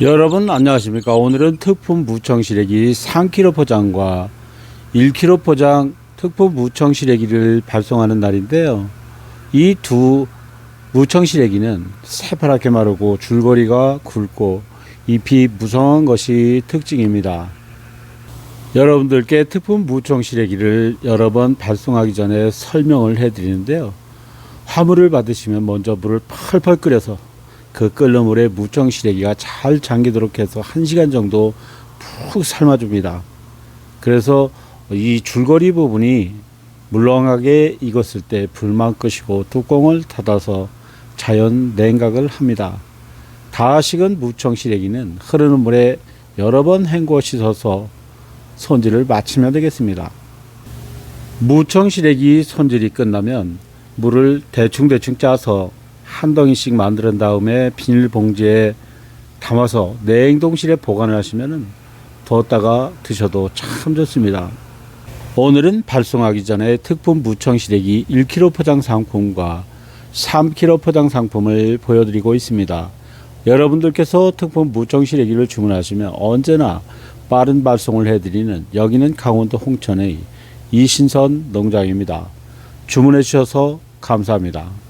여러분 안녕하십니까? 오늘은 특품 무청 시래기 3kg 포장과 1kg 포장 특품 무청 시래기를 발송하는 날인데요. 이 두 무청 시래기는 새파랗게 마르고 줄거리가 굵고 잎이 무성한 것이 특징입니다. 여러분들께 특품 무청 시래기를 여러 번 발송하기 전에 설명을 해 드리는데요. 화물을 받으시면 먼저 물을 펄펄 끓여서 그 끓는 물에 무청 시래기가 잘 잠기도록 해서 1시간 정도 푹 삶아줍니다. 그래서 이 줄거리 부분이 물렁하게 익었을 때 불만 끄시고 뚜껑을 닫아서 자연 냉각을 합니다. 다 식은 무청 시래기는 흐르는 물에 여러 번 헹궈 씻어서 손질을 마치면 되겠습니다. 무청 시래기 손질이 끝나면 물을 대충대충 짜서 한 덩이씩 만든 다음에 비닐봉지에 담아서 냉동실에 보관을 하시면 뒀다가 드셔도 참 좋습니다. 오늘은 발송하기 전에 특품 무청 시래기 1kg 포장 상품과 3kg 포장 상품을 보여드리고 있습니다. 여러분들께서 특품 무청 시래기를 주문하시면 언제나 빠른 발송을 해드리는 여기는 강원도 홍천의 이신선 농장입니다. 주문해 주셔서 감사합니다.